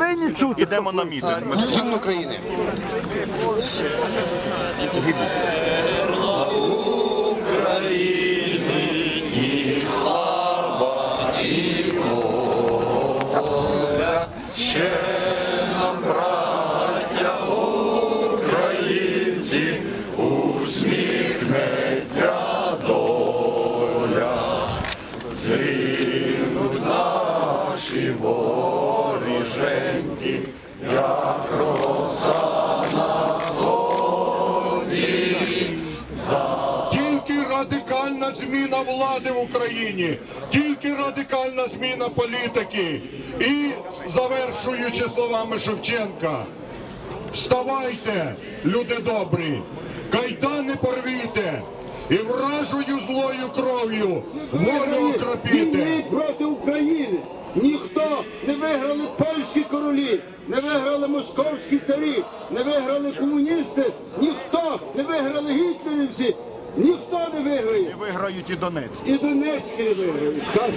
повинні чути. Ідемо на мітинг. Гімн України. Тільки радикальна зміна влади в Україні, тільки радикальна зміна політики. І завершуючи словами Шевченка, вставайте, люди добрі, кайдани порвіте і вражою злою кров'ю волю окропіте. Не виграли польські королі, не виграли московські царі, не виграли комуністи, ніхто не виграли гітлерівці, ніхто не виграє. виграють і Донецьк. І Донецькі не виграють. Так,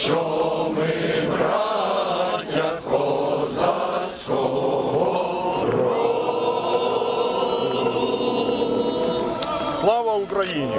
Слава Україні!